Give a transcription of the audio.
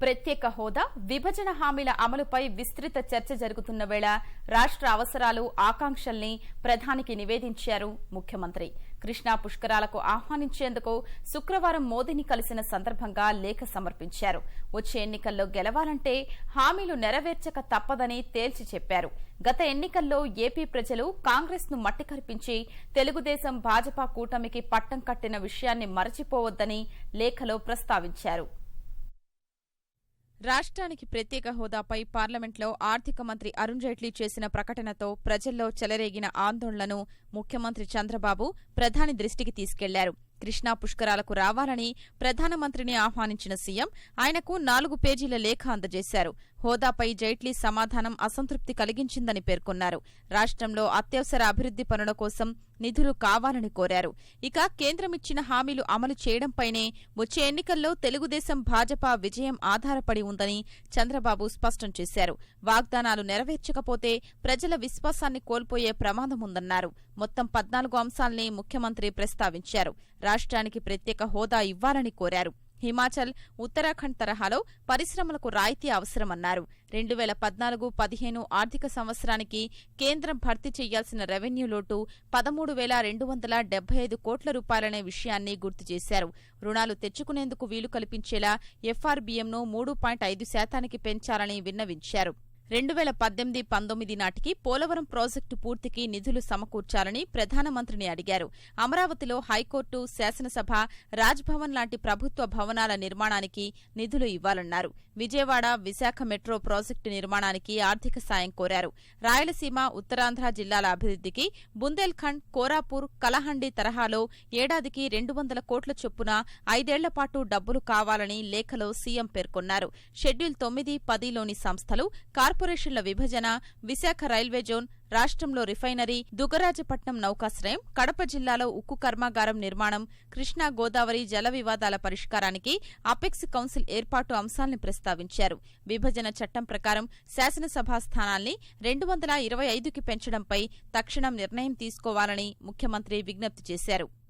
ప్రత్యేక హోదా విభజన హామీల అమలుపై విస్తృత చర్చ జరుగుతున్న వేళ రాష్ట్ర అవసరాలు ఆకాంక్షల్ని ప్రధానికి నివేదించారు ముఖ్యమంత్రి. కృష్ణా పుష్కరాలకు ఆహ్వానించేందుకు శుక్రవారం మోదీని కలిసిన సందర్భంగా లేఖ సమర్పించారు. వచ్చే ఎన్నికల్లో గెలవాలంటే హామీలు నెరవేర్చక తప్పదని తేల్చి చెప్పారు. గత ఎన్నికల్లో ఏపీ ప్రజలు కాంగ్రెస్ను మట్టి కల్పించి తెలుగుదేశం భాజపా కూటమికి పట్టం కట్టిన విషయాన్ని మరచిపోవద్దని లేఖలో ప్రస్తావించారు. రాష్ట్రానికి ప్రత్యేక హోదాపై పార్లమెంట్లో ఆర్థిక మంత్రి అరుణ్ జైట్లీ చేసిన ప్రకటనతో ప్రజల్లో చెలరేగిన ఆందోళనను ముఖ్యమంత్రి చంద్రబాబు ప్రధాని దృష్టికి తీసుకెళ్ళారు. కృష్ణా పుష్కరాలకు రావాలని ప్రధానమంత్రిని ఆహ్వానించిన సీఎం ఆయనకు నాలుగు పేజీల లేఖ అందజేశారు. హోదాపై జైట్లీ సమాధానం అసంతృప్తి కలిగించిందని పేర్కొన్నారు. రాష్ట్రంలో అత్యవసర అభివృద్ది పనుల కోసం నిధులు కావాలని కోరారు. ఇక కేంద్రం ఇచ్చిన హామీలు అమలు చేయడంపైనే వచ్చే ఎన్నికల్లో తెలుగుదేశం భాజపా విజయం ఆధారపడి ఉందని చంద్రబాబు స్పష్టం చేశారు. వాగ్దానాలు నెరవేర్చకపోతే ప్రజల విశ్వాసాన్ని కోల్పోయే ప్రమాదముందన్నారు. మొత్తం పద్నాలుగు అంశాల్ని ముఖ్యమంత్రి ప్రస్తావించారు. రాష్ట్రానికి ప్రత్యేక హోదా ఇవ్వాలని కోరారు. హిమాచల్ ఉత్తరాఖండ్ తరహాలో పరిశ్రమలకు రాయితీ అవసరమన్నారు. రెండు వేల పద్నాలుగు పదిహేను ఆర్థిక సంవత్సరానికి కేంద్రం భర్తీ చేయాల్సిన రెవెన్యూ లోటు పదమూడు వేల రెండు వందల డెబ్బై ఐదు కోట్ల రూపాయలనే విషయాన్ని గుర్తు చేశారు. రుణాలు తెచ్చుకునేందుకు వీలు కల్పించేలా ఎఫ్ఆర్బీఎంను మూడు పాయింట్ ఐదు శాతానికి పెంచాలని విన్నవించారు. రెండు వేల పద్దెనిమిది పంతొమ్మిది నాటికి పోలవరం ప్రాజెక్టు పూర్తికి నిధులు సమకూర్చాలని ప్రధానమంత్రిని అడిగారు. అమరావతిలో హైకోర్టు శాసనసభ రాజ్భవన్ లాంటి ప్రభుత్వ భవనాల నిర్మాణానికి నిధులు ఇవ్వాలన్నారు. విజయవాడ విశాఖ మెట్రో ప్రాజెక్టు నిర్మాణానికి ఆర్థిక సాయం కోరారు. రాయలసీమ ఉత్తరాంధ్ర జిల్లాల అభివృద్ధికి బుందేల్ఖండ్ కోరాపూర్ కలహండి తరహాలో ఏడాదికి రెండు వందల కోట్ల చొప్పున ఐదేళ్ళ పాటు డబ్బులు కావాలని లేఖలో సీఎం పేర్కొన్నారు. షెడ్యూల్ తొమ్మిది పదిలోని సంస్థలు కార్పొరేషన్ల విభజన విశాఖ రైల్వే జోన్ రాష్ట్రంలో రిఫైనరీ దుగరాజపట్నం నౌకాశ్రయం కడప జిల్లాలో ఉక్కు కర్మాగారం నిర్మాణం కృష్ణా గోదావరి జల వివాదాల పరిష్కారానికి అపెక్స్ కౌన్సిల్ ఏర్పాటు అంశాల్ని ప్రస్తావించారు. విభజన చట్టం ప్రకారం శాసనసభ స్థానాల్ని రెండు వందల ఇరవై ఐదుకి పెంచడంపై తక్షణం నిర్ణయం తీసుకోవాలని ముఖ్యమంత్రి విజ్ఞప్తి చేశారు.